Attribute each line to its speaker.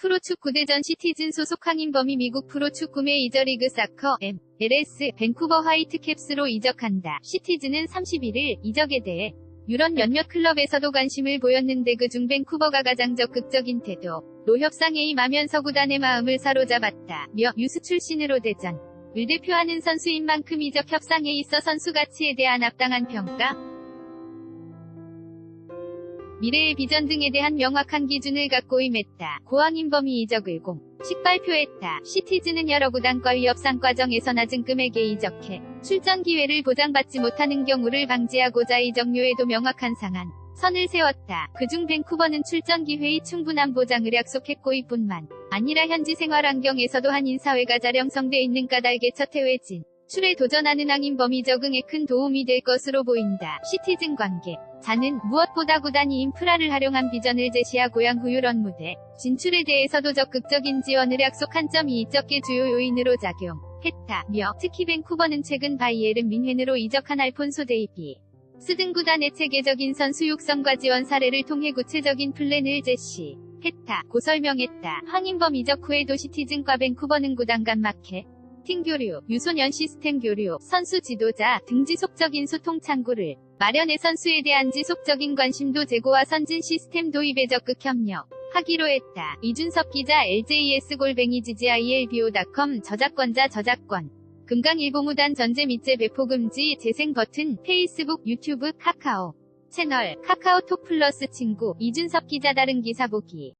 Speaker 1: 프로축구 대전 시티즌 소속 황인범이 미국 프로축구 메이저 리그 사커 MLS 밴쿠버 화이트캡스로 이적한다. 시티즌은 31일 이적에 대해 유럽 몇몇 클럽에서도 관심을 보였는데 그중 밴쿠버가 가장 적극적인 태도로 협상에 임하면서 구단의 마음을 사로잡았다. 며 유스 출신으로 대전 을 대표하는 선수인 만큼 이적 협상에 있어 선수 가치에 대한 합당한 평가, 미래의 비전 등에 대한 명확한 기준을 갖고 임했다. 고항인범이 이적을 공 식 발표했다. 시티즈는 여러 구단과의 협상 과정에서 낮은 금액에 이적해 출전 기회를 보장받지 못하는 경우를 방지하고자 이적료에도 명확한 상한 선을 세웠다. 그중 밴쿠버는 출전 기회의 충분한 보장을 약속했고 이뿐만 아니라 현지 생활 환경에서도 한인 사회가 잘 형성돼 있는 까닭에 첫 해외진 출에 도전하는 항인범이 적응에 큰 도움이 될 것으로 보인다. 시티즌 관계 자는 무엇보다 구단이 인프라를 활용한 비전을 제시하고 양 후 유럽 무대 진출에 대해서도 적극적인 지원을 약속한 점이 이적의 주요 요인으로 작용했다며 특히 밴쿠버는 최근 바이에른 민헨으로 이적한 알폰소 데이비 스등 구단의 체계적인 선수 육성과 지원 사례를 통해 구체적인 플랜을 제시했다고 설명했다. 황인범 이적 후에도 시티즌과 밴쿠버는 구단 간 마케 팀 교류, 유소년 시스템 교류, 선수 지도자 등 지속적인 소통 창구를 마련해 선수에 대한 지속적인 관심도 제고와 선진 시스템 도입에 적극 협력 하기로 했다. 이준섭 기자 LJS 골뱅이 GGILBO.com 저작권자 저작권 금강일보무단 전제 밑제 배포 금지 재생 버튼 페이스북 유튜브 카카오 채널 카카오톡 플러스 친구 이준섭 기자 다른 기사 보기